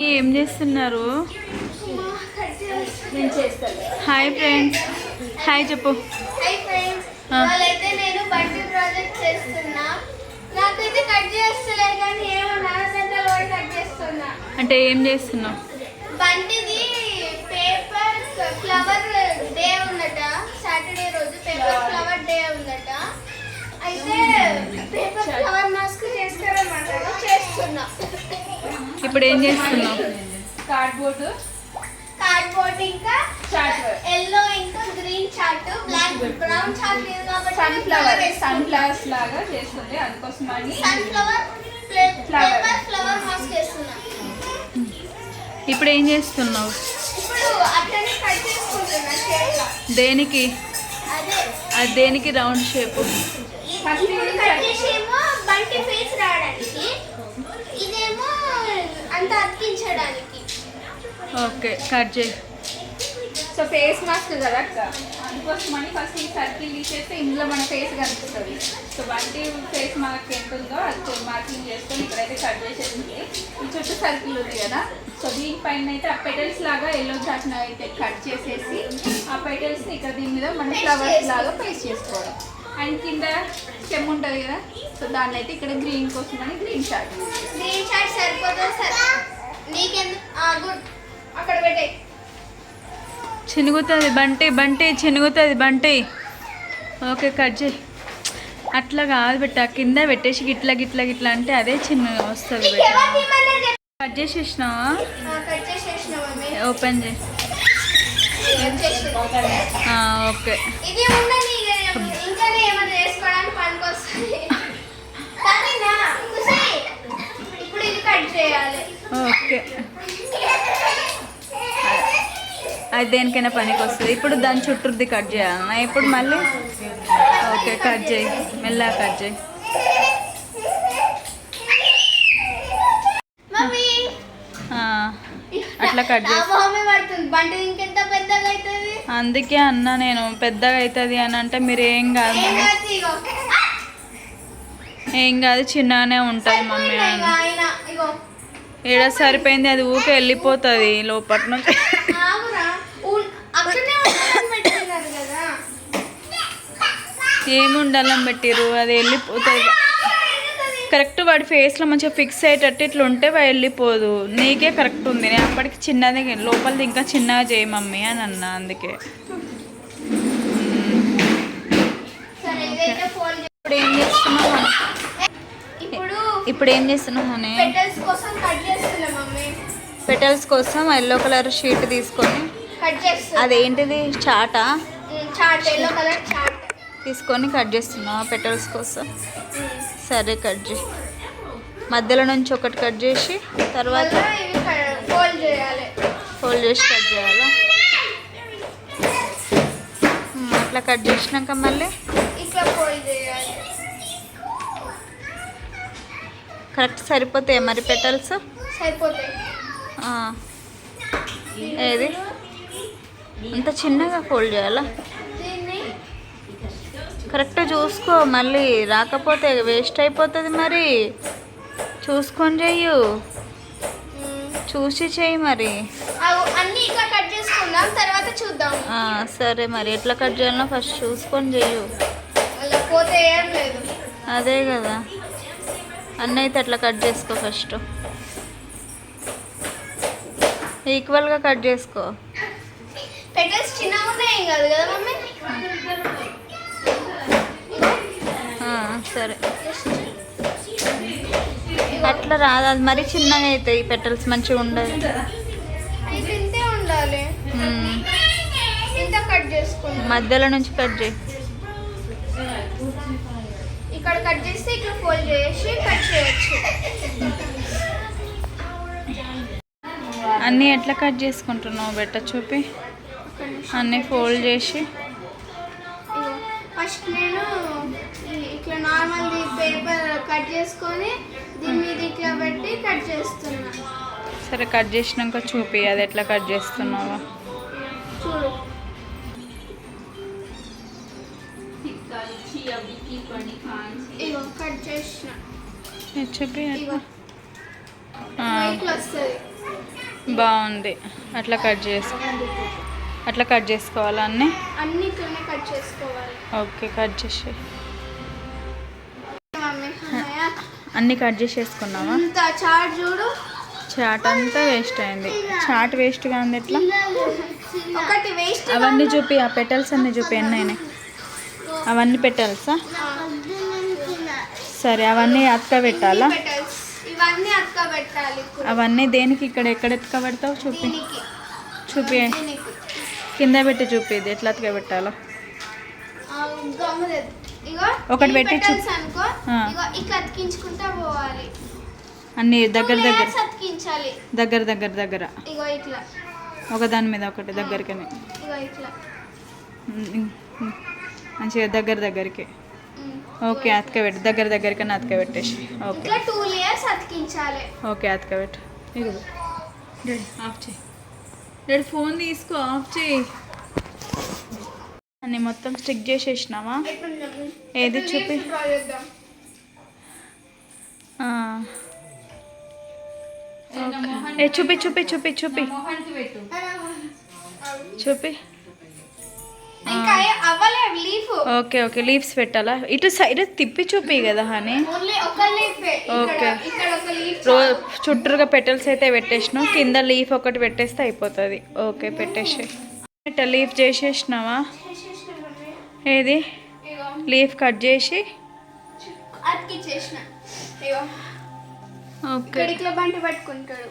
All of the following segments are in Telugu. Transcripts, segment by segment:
ఏం చేస్తున్నారు? నేను చేస్తాను. హాయ్ ఫ్రెండ్స్ హాయ్ చెప్పు. నేను బండి ప్రాజెక్ట్ చేస్తున్నా. నాకైతే కట్ కానీ ఏమో కూడా కట్ చేస్తున్నా. అంటే ఏం చేస్తున్నావు? బండిది పేపర్ ఫ్లవర్ డే ఉందట సాటర్డే రోజు పేపర్ ఫ్లవర్ డే ఉందట అయితే పేపర్ ఫ్లవర్ మాస్క్ చేస్తారన్నమాట. చేస్తున్నా. ఇప్పుడు ఏం చేస్తున్నావు? కార్డ్బోర్డ్ కార్డ్బోర్డ్ ఇంకా చార్ట్ ఎల్లో ఇంకా green chart black brown chart లేదు కాబట్టి సన్ఫ్లవర్ సన్ఫ్లవర్స్ లాగా చేస్తుంది. అందుకోసమని sunflower Flower. Paper flower mask చేస్తున్నా ఇప్పుడు ఏం చేస్తున్నావు? ఇప్పుడు అట్లనే కట్ చేసుకుంటున్నా చేతిలో దేనికి? అదే. అది దేనికి? Round shape. ఇప్పుడు కట్ చేసేమో బంటి ఫేస్ రావడానికి ఇదేమో అంత అతికించడానికి. ఓకే కట్ చేయి. సో ఫేస్ మాస్క్ కదా అక్క? అందుకోసమని ఫస్ట్ ఈ సర్కిల్ తీసేస్తే ఇందులో మన ఫేస్ కనిపిస్తుంది. సో బంటి ఫేస్ మార్క్ ఎంత ఉందో అది మార్కింగ్ చేసుకొని ఇక్కడైతే కట్ చేసేసింది. ఈ చుట్టూ సర్కిల్ ఉంది కదా? సో దీనిపైన అయితే ఆ పెటల్స్ లాగా ఎల్లో చాట్న అయితే కట్ చేసేసి ఆ పెటల్స్ని ఇక్కడ దీని మీద మన ఫ్లవర్స్ లాగా పేస్ట్ చేసుకోవడం. అండ్ కింద స్టెమ్ ఉంటుంది కదా? సో దాన్ని అయితే ఇక్కడ గ్రీన్ కోసం అని గ్రీన్ చాట్ గ్రీన్ చార్ట్ సరిపోతుంది సార్. నీకెందుకు గుడ్. అక్కడ పెట్టే చినుగుతుంది బంటి బంటి చినుగుతుంది బంటి. ఓకే కట్ చేయి. అట్లా కాదు పెట్ట కింద పెట్టేసి గిట్ల గిట్ల గిట్ల అంటే అదే చిన్న వస్తుంది. కట్ చేసేసినావా ఓపెన్ చేయి. కట్ చేసేసిన. ఆ, ఓకే. ఏమైనా చేసుకోవడానికి ఇప్పుడు ఇది కట్ చేయాలి. ఓకే. అది దేనికైనా పనికి వస్తుంది ఇప్పుడు దాని చుట్టూది కట్ చేయాలన్నా ఇప్పుడు మళ్ళీ? ఓకే కట్ చేయి. మెల్లగా కట్ చేయి. అట్లా కట్ పడుతుంది. బండి ఇంకెంత పెద్దగా అవుతుంది అందుకే అన్నా నేను పెద్దగా అవుతుంది అని అంటే మీరు ఏం కాదు ఏం మమ్మీ. కాదు ఇగో. ఏం కాదు చిన్నగానే ఉంటుంది మమ్మీ ఏడ సరిపోయింది అది ఊకే వెళ్ళిపోతుంది లోపటి నుంచి. ఏముండాలని పెట్టిర్రు అది వెళ్ళిపోతుంది. కరెక్ట్ వాడి ఫేస్లో మంచిగా ఫిక్స్ అయ్యేటట్టు ఇట్లా ఉంటే వాడు వెళ్ళిపోదు. నీకే కరెక్ట్ ఉంది. నేను అప్పటికి చిన్నది లోపలిది ఇంకా చిన్నగా చేయి మమ్మీ అని అన్నా అందుకే. ఇప్పుడు ఏం చేస్తున్నావు ఇప్పుడు ఏం చేస్తున్నావు అని పెటల్స్ కోసం ఎల్లో కలర్ షీట్ తీసుకొని అదేంటిది? చాటా? తీసుకొని కట్ చేస్తున్నావు పెటల్స్ కోసం? సరే కట్ చేయి. మధ్యలో నుంచి ఒకటి కట్ చేసి తర్వాత ఫోల్డ్ చేయాలి. ఫోల్డ్ చేసి కట్ చేయాలా? అట్లా కట్ చేసినాక మళ్ళీ కరెక్ట్ సరిపోతాయి మరి పెటల్స్? సరిపోతాయి. ఏది? అంత చిన్నగా ఫోల్డ్ చేయాలా? కరెక్ట్ చూసుకో మళ్ళీ రాకపోతే వేస్ట్ అయిపోతుంది మరి. చూసుకొని చెయ్యు. చూసి చెయ్యి మరి. అవు- అన్ని ఇట్లా కట్ చేసుకుందాం తర్వాత చూద్దాం. ఆ, సరే మరి ఎట్లా కట్ చేయాలో ఫస్ట్ చూసుకొని చెయ్యు. అలా పోతే ఏం లేదు. అదే కదా. అన్నీ అయితే అట్లా కట్ చేసుకో ఫస్ట్? ఈక్వల్గా కట్ చేసుకో. పెటల్స్ చిన్నగా ఉన్నాయి ఏం కాదు కదా మమ్మీ? సరే. అట్లా రాదు. అది మరీ చిన్నగా అవుతాయి. పెటల్స్ మంచిగా ఉండదు ఇది ఇంతే ఉండాలి. ఉమ్, ఇంత కట్ చేసుకుందాం మధ్యలో నుంచి కట్ చేయి. ఇక్కడ కట్ చేస్తే ఇట్లా ఫోల్డ్ చేసి కట్ చేయొచ్చు. అన్నీ ఎట్లా కట్ చేసుకుంటున్నావు బెట్ట చూపి? అన్నీ ఫోల్డ్ చేసి. ఫస్ట్ నేను ఈ- ఇట్లా నార్మల్ పేపర్ కట్ చేసుకొని దీని మీద ఇట్లా పెట్టి కట్ చేస్తున్నా. సరే కట్ చేసినాక చూపి అది ఎట్లా కట్ చేస్తున్నావా. చూడు. ఇగో కట్ చేసిన. బాగుంది. అట్లా కట్ చేసుకో అట్లా కట్ చేసుకోవాలి అన్నీ? అన్ని కట్ చేసుకోవాలి. ఓకే కట్ చేసి అన్నీ కట్ చేసేసుకున్నావా? చాట్ చూడు. చాట్ అంతా వేస్ట్ అయింది. చాట్ వేస్ట్ కాంది ఎట్లా? అవన్నీ చూపి ఆ పెటల్స్ అన్నీ చూపి ఎన్ని అయినాయి? అవన్నీ పెటల్సా సరే అవన్నీ అతక పెట్టాలా? పెట్టాల్సి ఇవన్నీ అక్క పెట్టాలి అవన్నీ దేనికి ఇక్కడ ఎక్కడ ఎత్తుక పెడతావు? చూపి. చూపి. కింద పెట్టి చూపి ఇది ఎట్లా అతక పెట్టాలో? ఒకటి పెట్టి. ఇగో ఇక్కడ అతికించుకుంటా పోవాలి. అన్నీ దగ్గర దగ్గర. దగ్గర దగ్గర దగ్గర. ఇగో ఇట్లా. ఒక దాని మీద ఒకటి దగ్గరికనే. ఇగో ఇట్లా. మంచిగా దగ్గర దగ్గరికి. ఓకే అతక పెట్టు. దగ్గర దగ్గరికి అతక పెట్టేసి. ఓకే. ఇట్లా టూ లేయర్స్ అతికించాలి. ఓకే అతక పెట్టు. డాడీ ఆఫ్ చేయి. ఫోన్ తీసుకో ఆఫ్ చేయి. అన్ని మొత్తం స్టిక్ చేసేసినావా? ఏది చూపి ఓకే. ఏ చూపి చూపి చూపి చూపి. చూపి. Okay okay. లీవ్స్ పెట్టాలా? ఇటు సైడ్ తిప్పి చూపి కదా హనీ ఓకే. రోజు చుట్టూరుగా పెటల్స్ అయితే పెట్టేసినావు. కింద లీఫ్ ఒకటి పెట్టేస్తే అయిపోతుంది. ఓకే పెట్టేసి ఇట్లా లీఫ్ చేసేసినావా? ఏది? లీఫ్ కట్ చేసి. ఓకే. ఇక్కడ ఇట్లా బంటి పట్టుకుంటాడు.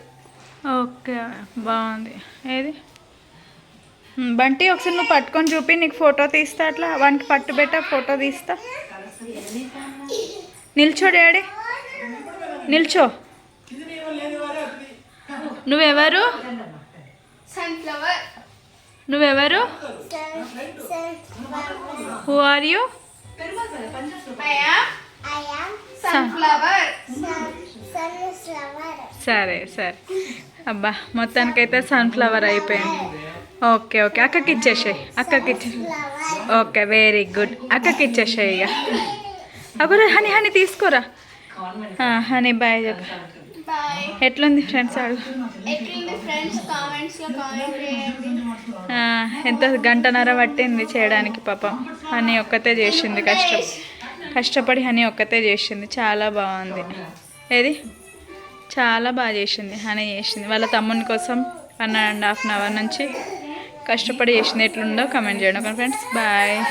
ఓకే బాగుంది. ఏది? బంటి ఒకసారి నువ్వు పట్టుకొని చూపి నీకు ఫోటో తీస్తా అట్లా? వానికి పట్టు పెట్ట ఫోటో తీస్తా. నిల్చో డాడీ. నిల్చో. నువ్వెవరు? సన్ఫ్లవర్. నువ్వెవరు? హూ ఆర్ యూ సరే సరే. అబ్బా మొత్తానికైతే సన్ఫ్లవర్ అయిపోయింది. Okay okay. అక్కకి ఇచ్చేసాయి అక్కకి ఇచ్చే ఓకే వెరీ గుడ్ అక్కకి ఇచ్చేసాయి ఇక. అబ్బా హనీ హనీ తీసుకోరా? హనీ బాయ్ చెప్పు బాయ్ ఎట్లుంది ఫ్రెండ్స్ అడుగు ఎట్లుంది ఫ్రెండ్స్? కామెంట్స్లో కామెంట్ చేయండి. ఆ, ఎంత గంటన్నర పట్టింది చేయడానికి పాపం. హనీ ఒక్కతే చేసింది కష్టం. కష్టపడి హనీ ఒక్కతే చేసింది. చాలా బాగుంది. ఏది? చాలా బాగా చేసింది. హనీ చేసింది. వాళ్ళ తమ్ముని కోసం one and half an hour నుంచి కష్టపడి చేసింది. ఎట్లుందో కమెంట్ చేయండి. Okay friends? బాయ్